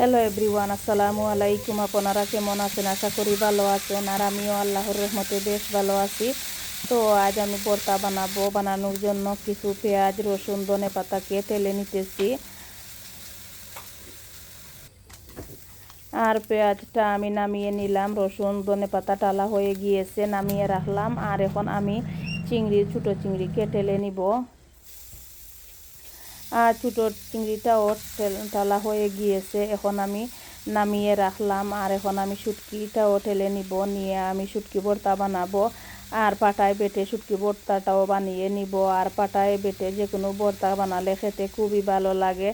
Hello everyone, আসসালামু আলাইকুম। আপনারা কেমন আছেন? আশা করি ভালো আছেন। আর আমিও আল্লাহর রহমতে বেশ ভালো আছি। তো আজ আমি ভর্তা বানাবো। বানানোর জন্য কিছু পেঁয়াজ, রসুন, ধনে পাতাকে তেলে নিতেছি। আর পেঁয়াজটা আমি নামিয়ে নিলাম। রসুন, ধনে পাতা টালা হয়ে গিয়েছে, নামিয়ে রাখলাম। আর এখন আমি চিংড়ি, ছোটো চিংড়ি কেটেলে নিব। আর ছোটো চিংড়িটাও টালা হয়ে গিয়েছে এখন আমি নামিয়ে রাখলাম আর এখন আমি শুটকিটাও ঠেলে নিব। নিয়ে আমি শুটকি ভর্তা বানাবো। আর পাটায় বেটে শুটকি ভর্তাটাও বানিয়ে নিব। আর পাটায় বেটে যে কোনো ভর্তা বানালে খেতে খুবই ভালো লাগে।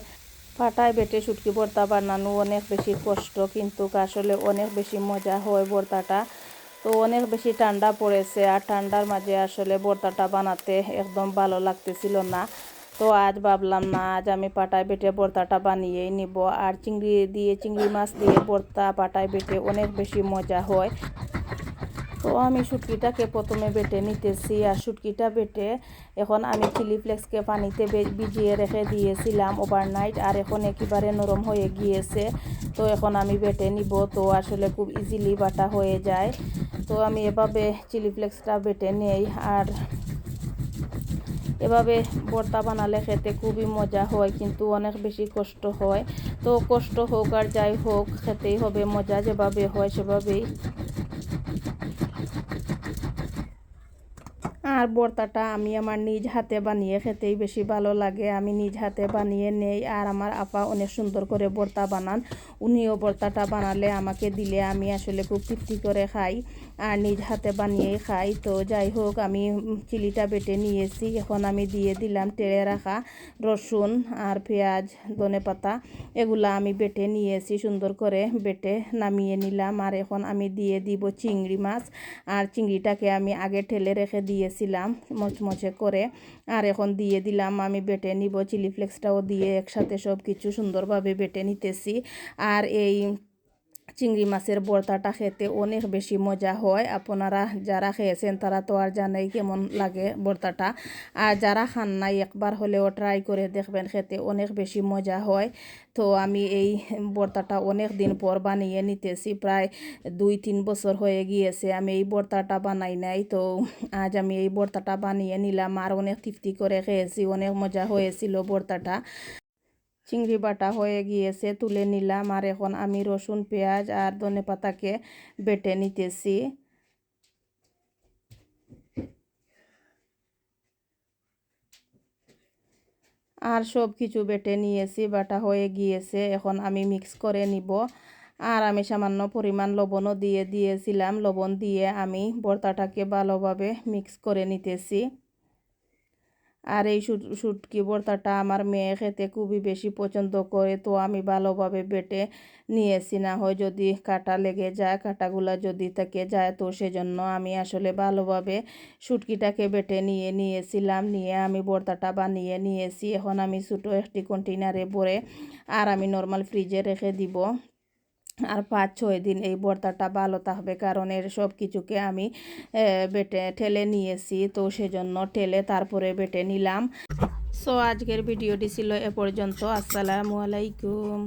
পাটায় বেটে শুটকি ভর্তা বানানো অনেক বেশি কষ্ট, কিন্তু আসলে অনেক বেশি মজা হয় ভর্তাটা তো অনেক বেশি ঠান্ডা পড়েছে আর ঠান্ডার মাঝে আসলে ভর্তাটা বানাতে একদম ভালো লাগতেছিল না। তো আজ ভাবলাম, না, আজ আমি পাটায় বেটে ভর্তাটা বানিয়েই নিব। আর চিংড়ি দিয়ে, চিংড়ি মাছ দিয়ে ভর্তা পাটায় বেটে অনেক বেশি মজা হয়। তো আমি শুটকিটাকে প্রথমে বেটে নিতেছি। আর শুটকিটা বেটে এখন আমি চিলি ফ্লেক্সকে পানিতে ভিজিয়ে রেখে দিয়েছিলাম ওভারনাইট আর এখন একেবারে নরম হয়ে গিয়েছে। তো এখন আমি বেটে নিব। তো আসলে খুব ইজিলি বাটা হয়ে যায়। তো আমি এভাবে চিলি ফ্লেক্সটা বেটে নেই। আর এভাবে ভর্তা বানালে খেতে খুবই মজা হয়, কিন্তু অনেক বেশি কষ্ট হয়। তো কষ্ট হোক আর যাই হোক, খেতেই হবে, মজা যেভাবে হয় সেভাবেই আর বর্তাটা আমি আমার নিজ হাতে বানিয়ে খেতেই বেশি ভালো লাগে। আমি নিজ হাতে বানিয়ে নেই আর আমার আপা অনেক সুন্দর করে বর্তা বানান। উনিও বর্তাটা বানালে আমাকে দিলে আমি আসলে খুব তৃপ্তি করে খাই আর নিজ হাতে বানিয়েই খাই। তো যাই হোক, আমি চিলিটা বেটে নিয়েছি। এখন আমি দিয়ে দিলাম টেড়ে রাখা রসুন আর পেঁয়াজ, ধনে পাতা, এগুলা আমি বেটে নিয়েছি সুন্দর করে বেটে নামিয়ে নিলাম। আর এখন আমি দিয়ে দিব চিংড়ি মাছ। আর চিংড়িটাকে আমি আগে ঠেলে রেখে দিয়েছিলাম মচমচে করে। আর এখন দিয়ে দিলাম আমি বেটে নিব, চিলি ফ্লেক্সটাও দিয়ে একসাথে সব কিছু সুন্দরভাবে বেটে নিতেছি। আর এই চিংড়ি মাছের ভর্তাটা খেতে অনেক বেশি মজা হয়। আপনারা যারা খেয়েছেন তারা তো আর জানেই কেমন লাগে ভর্তাটা আর যারা খান নাই, একবার হলেও ট্রাই করে দেখবেন খেতে অনেক বেশি মজা হয়। তো আমি এই ভর্তাটা অনেক দিন পর বানিয়ে নিতেছি, প্রায় দুই তিন বছর হয়ে গিয়েছে। আমি এই ভর্তাটা বানাই নাই, তো আজ আমি এই ভর্তাটা বানিয়ে নিলাম। আর অনেক তৃপ্তি করে খেয়েছি, অনেক মজা হয়েছিল ভর্তাটা চিংড়ি বাটা হয়ে গিয়েছে, তুলে নিলাম আর এখন আমি রসুন, পেঁয়াজ আর ধনে পাতাকে বেটে নিতেছি। আর সব কিছু বেটে নিয়েছি, বাটা হয়ে গিয়েছে, এখন আমি মিক্স করে নিব। আর আমি সামান্য পরিমাণ লবণও দিয়ে দিয়েছিলাম, লবণ দিয়ে আমি ভর্তাটাকে ভালোভাবে মিক্স করে নিতেছি। আর এই শুটকি ভর্তাটা আমার মেয়ে খেতে খুবই বেশি পছন্দ করে, তো আমি ভালোভাবে বেটে নিয়েছি। না হয় যদি কাটা লেগে যায়, কাটাগুলা যদি থেকে যায়, তো সেজন্য আমি আসলে ভালোভাবে শুটকিটাকে বেটে নিয়ে নিয়েছিলাম। নিয়ে আমি ভর্তাটা বানিয়ে নিয়েছি। এখন আমি ছোটো একটি কন্টেনারে ভরে আর আমি নর্মাল ফ্রিজে রেখে দিব। আর পাঁচ, ছয় দিন এই ভর্তাটা ভালো থাকবে। কারণ এর সব কিছুকে আমি বেটে, ঠেলে নিয়েছি। তো সেজন্য ঠেলে তারপরে বেটে নিলাম। সো আজকের ভিডিওটি ছিল এ পর্যন্ত। আসসালামু আলাইকুম।